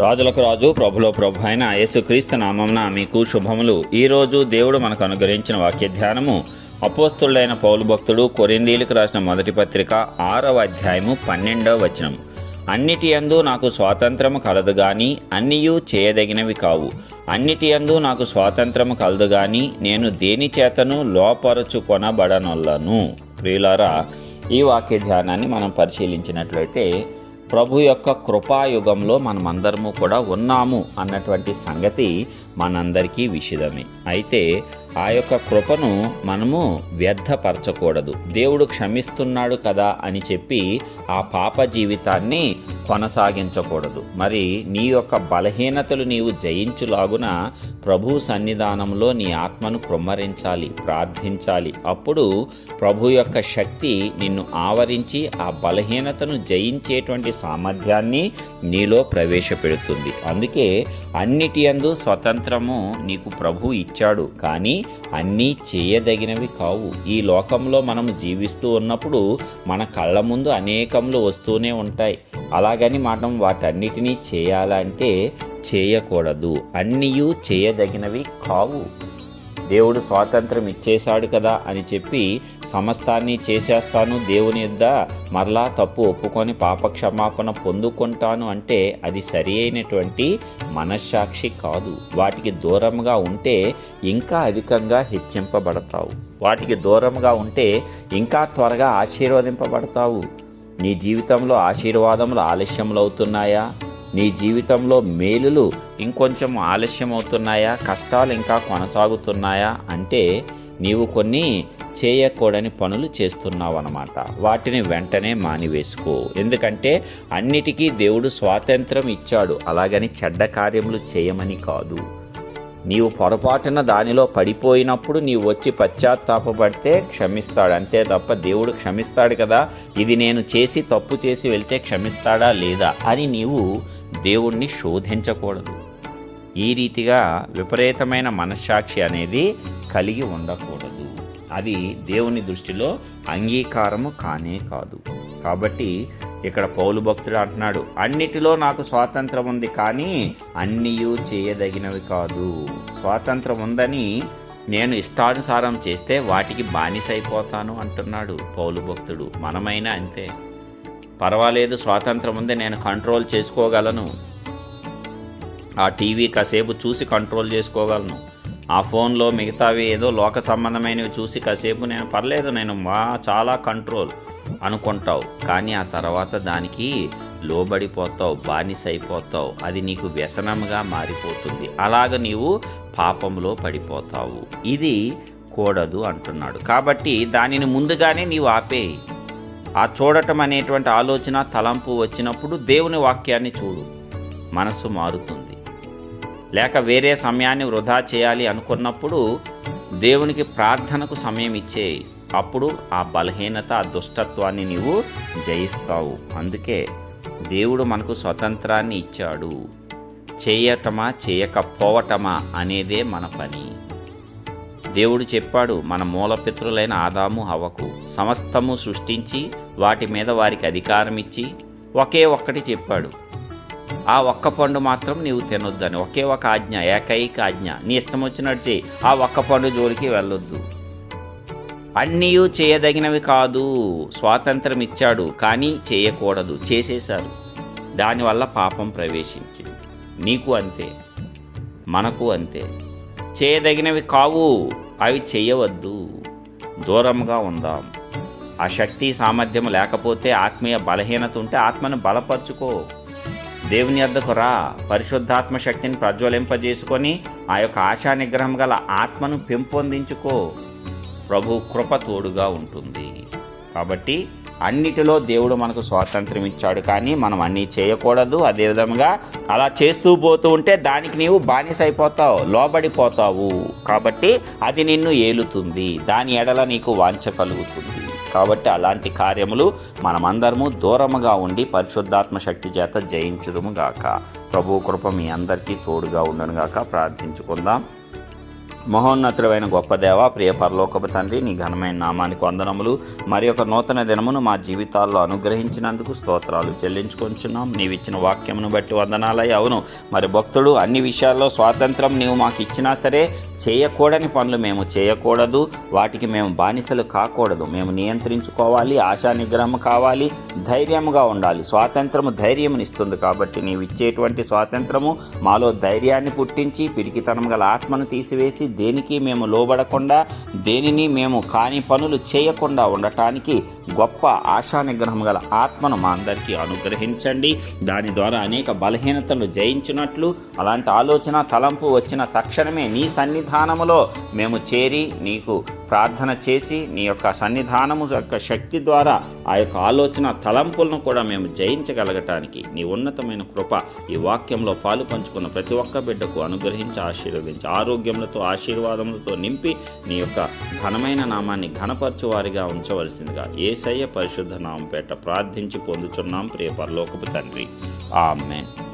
రాజులకు రాజు ప్రభులో ప్రభు అయిన యేసుక్రీస్తు నామంన మీకు శుభములు. ఈరోజు దేవుడు మనకు అనుగ్రహించిన వాక్య ధ్యానము అపోస్తుడైన పౌలు భక్తుడు కొరిందీలకు రాసిన మొదటి పత్రిక ఆరవ అధ్యాయము పన్నెండవ వచనం. అన్నిటి యందు నాకు స్వాతంత్రము కలదు గాని అన్నియు చేయదగినవి కావు. అన్నిటి యందు నాకు స్వాతంత్రము కలదు గాని నేను దేని చేతను లోపరచుకొనబడనొల్లను ప్రియులారా ఈ వాక్య ధ్యానాన్ని మనం పరిశీలించినట్లయితే ప్రభు యొక్క కృపాయుగంలో మనమందరము కూడా ఉన్నాము అన్నటువంటి సంగతి మనందరికీ విషిదమే. అయితే ఆ యొక్క కృపను మనము వ్యర్థపరచకూడదు. దేవుడు క్షమిస్తున్నాడు కదా అని చెప్పి ఆ పాప జీవితాన్ని కొనసాగించకూడదు. మరి నీ యొక్క బలహీనతలు నీవు జయించులాగున ప్రభు సన్నిధానంలో నీ ఆత్మను కృమ్మరించాలి ప్రార్థించాలి. అప్పుడు ప్రభు యొక్క శక్తి నిన్ను ఆవరించి ఆ బలహీనతను జయించేటువంటి సామర్థ్యాన్ని నీలో ప్రవేశపెడుతుంది. అందుకే అన్నిటి యందు స్వతంత్రము నీకు ప్రభు ఇచ్చాడు. కానీ అన్నీ చేయదగినవి కావు. ఈ లోకంలో మనం జీవిస్తూ ఉన్నప్పుడు మన కళ్ళ ముందు అనేకములు వస్తూనే ఉంటాయి. అలాగని మనం వాటన్నిటినీ చేయాలంటే చేయకూడదు. అన్నీయూ చేయదగినవి కావు. దేవుడు స్వాతంత్రం ఇచ్చేశాడు కదా అని చెప్పి సమస్తాన్ని చేసేస్తాను దేవుని యొద్ద. మరలా తప్పు ఒప్పుకొని పాపక్షమాపణ పొందుకుంటాను అంటే అది సరి అయినటువంటి మనస్సాక్షి కాదు. వాటికి దూరంగా ఉంటే ఇంకా అధికంగా హెచ్చింపబడతావు. వాటికి దూరంగా ఉంటే ఇంకా త్వరగా ఆశీర్వదింపబడతావు. నీ జీవితంలో ఆశీర్వాదములు ఆలస్యములు అవుతున్నాయా నీ జీవితంలో మేలులు ఇంకొంచెం ఆలస్యం అవుతున్నాయా కష్టాలు ఇంకా కొనసాగుతున్నాయా? అంటే నీవు కొన్ని చేయకూడని పనులు చేస్తున్నావు అనమాట వాటిని వెంటనే మానివేసుకో. ఎందుకంటే అన్నిటికీ దేవుడు స్వాతంత్రం ఇచ్చాడు. అలాగని చెడ్డ కార్యములు చేయమని కాదు. నీవు పొరపాటున దానిలో పడిపోయినప్పుడు నీవు వచ్చి పశ్చాత్తాపడితే క్షమిస్తాడు. అంతే తప్ప దేవుడు క్షమిస్తాడు కదా. ఇది నేను చేసి తప్పు చేసి వెళ్తే క్షమిస్తాడా లేదా అని నీవు దేవుణ్ణి శోధించకూడదు. ఈ రీతిగా విపరీతమైన మనస్సాక్షి అనేది కలిగి ఉండకూడదు. అది దేవుని దృష్టిలో అంగీకారము కానే కాదు. కాబట్టి ఇక్కడ పౌలు భక్తుడు అంటున్నాడు అన్నిటిలో నాకు స్వాతంత్రం ఉంది కానీ అన్నీయూ చేయదగినవి కాదు. స్వాతంత్రం ఉందని నేను ఇష్టానుసారం చేస్తే వాటికి బానిసైపోతాను అంటున్నాడు పౌలు భక్తుడు. మనమైనా అంతే. పర్వాలేదు స్వాతంత్రం ఉంది నేను కంట్రోల్ చేసుకోగలను. ఆ టీవీ కాసేపు చూసి కంట్రోల్ చేసుకోగలను. ఆ ఫోన్లో మిగతావి ఏదో లోక సంబంధమైనవి చూసి కాసేపు నేను పర్లేదు నేను మా చాలా కంట్రోల్ అనుకుంటావు. కానీ ఆ తర్వాత దానికి లోబడిపోతావు బానిస అయిపోతావు అది నీకు వ్యసనంగా మారిపోతుంది. అలాగ నీవు పాపంలో పడిపోతావు. ఇది కూడదు అంటున్నాడు. కాబట్టి దానిని ముందుగానే నీవు ఆపేయి. ఆ చూడటం అనేటువంటి ఆలోచన తలంపు వచ్చినప్పుడు దేవుని వాక్యాన్ని చూడు. మనసు మారుతుంది. లేక వేరే సమయాన్ని వృధా చేయాలి అనుకున్నప్పుడు దేవునికి ప్రార్థనకు సమయం ఇచ్చేయి అప్పుడు ఆ బలహీనత ఆ దుష్టత్వాన్ని నీవు జయిస్తావు. అందుకే దేవుడు మనకు స్వతంత్రాన్ని ఇచ్చాడు. చేయటమా చేయకపోవటమా అనేదే మన పని. దేవుడు చెప్పాడు మన మూలపితృలైన ఆదాము హవకు సమస్తము సృష్టించి వాటి మీద వారికి అధికారం ఇచ్చి ఒకే ఒక్కటి చెప్పాడు. ఆ ఒక్క పండు మాత్రం నీవు తినొద్దని. ఒకే ఒక ఆజ్ఞ ఏకైక ఆజ్ఞ. నీ ఇష్టం వచ్చినట్టు చేయి ఆ ఒక్క పండు జోలికి వెళ్ళొద్దు. అన్నీ చేయదగినవి కాదు. స్వాతంత్రం ఇచ్చాడు కానీ చేయకూడదు. చేసేశారు. దానివల్ల పాపం ప్రవేశించింది. నీకు అంతే. మనకు అంతే. చేయదగినవి కావు. అవి చేయవద్దు. దూరంగా ఉందాం. ఆ శక్తి సామర్థ్యం లేకపోతే ఆత్మీయ బలహీనత ఉంటే ఆత్మను బలపరుచుకో. దేవుని వద్దకు రా. పరిశుద్ధాత్మ శక్తిని ప్రజ్వలింపజేసుకొని ఆ యొక్క ఆశా నిగ్రహం గల ఆత్మను పెంపొందించుకో. ప్రభు కృప తోడుగా ఉంటుంది. కాబట్టి అన్నిటిలో దేవుడు మనకు స్వాతంత్రం ఇచ్చాడు కానీ మనం అన్నీ చేయకూడదు. అదేవిధంగా అలా చేస్తూ పోతూ ఉంటే దానికి నీవు బానిస అయిపోతావు లోబడిపోతావు. కాబట్టి అది నిన్ను ఏలుతుంది. దాని ఎడల నీకు వాంచ కలుగుతుంది. కాబట్టి అలాంటి కార్యములు మనమందరము దూరముగా ఉండి పరిశుద్ధాత్మ శక్తి చేత జయించుదుము గాక. ప్రభు కృప మీ అందరికీ తోడుగా ఉండను గాక ప్రార్థించుకుందాం. మహోన్నతుడైన గొప్ప దేవ ప్రియ పరలోకపు తండ్రి నీ ఘనమైన నామానికి వందనములు. మరి ఒక నూతన దినమును మా జీవితాల్లో అనుగ్రహించినందుకు స్తోత్రాలు చెల్లించుకొంచున్నాం. నీవిచ్చిన వాక్యమును బట్టి వందనాలయ్య. అవును మరి భక్తుడు అన్ని విషయాల్లో స్వాతంత్రం నీవు మాకు ఇచ్చినా సరే చేయకూడని పనులు మేము చేయకూడదు. వాటికి మేము బానిసలు కాకూడదు. మేము నియంత్రించుకోవాలి ఆశా నిగ్రహం కావాలి ధైర్యముగా ఉండాలి. స్వాతంత్రము ధైర్యమునిస్తుంది కాబట్టి నీవు ఇచ్చేటువంటి స్వాతంత్రము మాలో ధైర్యాన్ని పుట్టించి పిరికితనం గల ఆత్మను తీసివేసి దేనికి మేము లోబడకుండా దేనిని మేము కాని పనులు చేయకుండా ఉండటానికి గొప్ప ఆశా నిగ్రహం గల ఆత్మను మా అందరికీ అనుగ్రహించండి. దాని ద్వారా అనేక బలహీనతలు జయించినట్లు అలాంటి ఆలోచన తలంపు వచ్చిన తక్షణమే నీ సన్నిధానములో మేము చేరి నీకు ప్రార్థన చేసి నీ యొక్క సన్నిధానము యొక్క శక్తి ద్వారా ఆ యొక్క ఆలోచన తలంపులను కూడా మేము జయించగలగటానికి నీ ఉన్నతమైన కృప ఈ వాక్యంలో పాలు పంచుకున్న ప్రతి ఒక్క బిడ్డకు అనుగ్రహించి ఆశీర్వదించి ఆరోగ్యములతో ఆశీర్వాదములతో నింపి నీ యొక్క ఘనమైన నామాన్ని ఘనపరచువారిగా ఉంచవలసిందిగా ఏ ఏసయ్య పరిశుద్ధ నామపేట ప్రార్థించి పొందుచున్నాం. ప్రియ పరలోకపు తండ్రి. ఆమెన్.